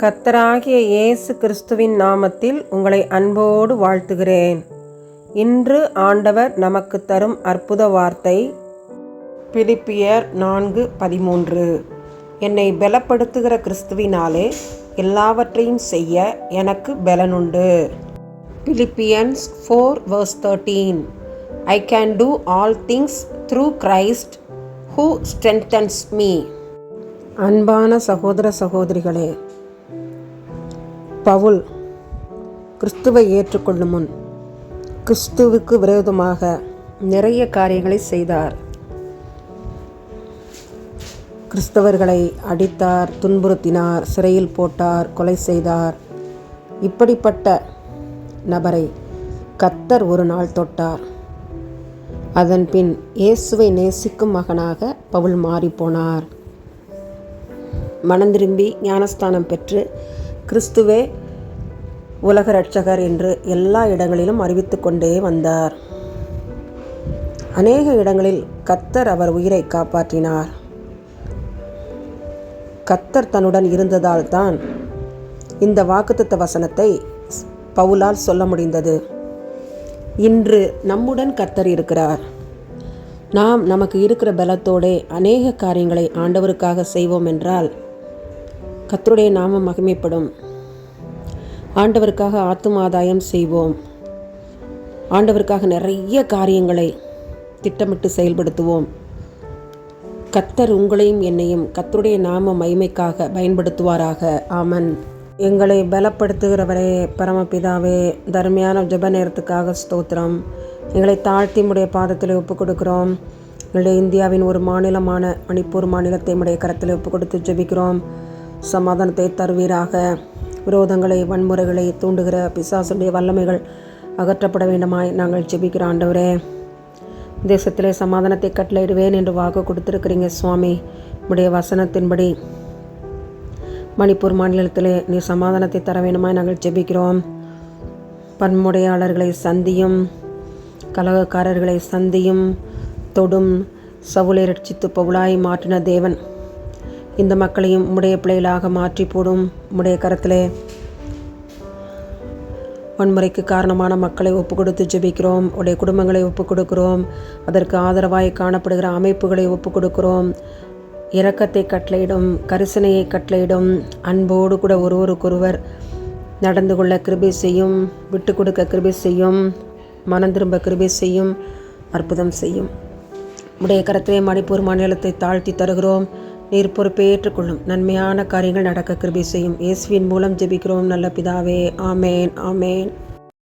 கர்த்தராகிய இயேசு கிறிஸ்துவின் நாமத்தில் உங்களை அன்போடு வாழ்த்துகிறேன். இன்று ஆண்டவர் நமக்கு தரும் அற்புத வார்த்தை பிலிப்பியர் நான்கு பதிமூன்று. என்னை பலப்படுத்துகிற கிறிஸ்துவினாலே எல்லாவற்றையும் செய்ய எனக்கு பலனுண்டு. Philippians four verse thirteen I can do all things through Christ who strengthens me அன்பான சகோதர சகோதரிகளே பவுல் கிறிஸ்துவை ஏற்றுக்கொள்ளும் முன் கிறிஸ்துவுக்கு விரோதமாக நிறைய காரியங்களை செய்தார். கிறிஸ்தவர்களை அடித்தார் துன்புறுத்தினார் சிறையில் போட்டார் கொலை செய்தார். இப்படிப்பட்ட நபரை கத்தர் ஒரு நாள் தொட்டார். அதன் பின் இயேசுவை நேசிக்கும் மகனாக பவுல் மாறிப்போனார். மனம் திரும்பி ஞானஸ்தானம் பெற்று கிறிஸ்துவே உலக ரட்சகர் என்று எல்லா இடங்களிலும் அறிவித்து கொண்டே வந்தார். அநேக இடங்களில் கத்தர் அவர் உயிரை காப்பாற்றினார். கத்தர் தன்னுடன் இருந்ததால் தான் இந்த வாக்குத்தத்த வசனத்தை பவுலால் சொல்ல முடிந்தது. இன்று நம்முடன் கத்தர் இருக்கிறார். நாம் நமக்கு இருக்கிற பலத்தோடே அநேக காரியங்களை ஆண்டவருக்காக செய்வோம் என்றால் கத்தருடைய நாமம் மகிமைப்படும். ஆண்டவருக்காக ஆத்துமாதாயம் செய்வோம். ஆண்டவருக்காக நிறைய காரியங்களை திட்டமிட்டு செயல்படுத்துவோம். கத்தர் உங்களையும் என்னையும் கத்தருடைய நாம மகிமைக்காக பயன்படுத்துவாராக. ஆமன். எங்களை பலப்படுத்துகிறவரே பரமபிதாவே தர்மையான ஜப நேரத்துக்காக ஸ்தோத்திரம். எங்களை தாழ்த்தி உடைய பாதத்தில் ஒப்புக் கொடுக்கிறோம் எங்களுடைய இந்தியாவின் ஒரு மாநிலமான மணிப்பூர் மாநிலத்தை உடைய கரத்தில் ஒப்புக் கொடுத்து ஜெபிக்கிறோம். சமாதானத்தை தருவீராக. விரோதங்களை வன்முறைகளை தூண்டுகிற பிசாசுடைய வல்லமைகள் அகற்றப்பட வேண்டுமாய் நாங்கள் ஜெபிக்கிற ஆண்டவரே. தேசத்திலே சமாதானத்தை கட்டளையிடுவேன் என்று வாக்கு கொடுத்துருக்கிறீங்க சுவாமி. உடைய வசனத்தின்படி மணிப்பூர் மாநிலத்திலே நீ சமாதானத்தை தர வேண்டுமாய் நாங்கள் ஜெபிக்கிறோம். பன்முடையாளர்களை சந்தியும் கலகக்காரர்களை சந்தியும் தொடும் சவுளை ரட்சித்து பவுளாய் மாற்றின தேவன் இந்த மக்களையும் உம்முடைய பிள்ளைகளாக மாற்றி போடும். உம்முடைய கரத்திலே வன்முறைக்கு காரணமான மக்களை ஒப்பு கொடுத்து ஜெபிக்கிறோம். உடைய குடும்பங்களை ஒப்பு கொடுக்கிறோம் அதற்கு ஆதரவாய் காணப்படுகிற அமைப்புகளை ஒப்பு கொடுக்கிறோம் இரக்கத்தை கட்டளையிடும் கரிசனையை கட்டளையிடும் அன்போடு கூட ஒருவருக்கொருவர் நடந்து கொள்ள கிருபை செய்யும் விட்டு கொடுக்க கிருபை செய்யும் மனம் திரும்ப கிருபை செய்யும் அற்புதம் செய்யும். உடைய கரத்திலே மணிப்பூர் மாநிலத்தை தாழ்த்தி தருகிறோம். நீர் பொறுப்பேற்றுக்கொள்ளும் நன்மையான காரியங்கள் நடக்க கிருபி செய்யும். இயேசுவின் மூலம் ஜெபிக்கிறோம். நல்ல பிதாவே. ஆமேன். ஆமேன்.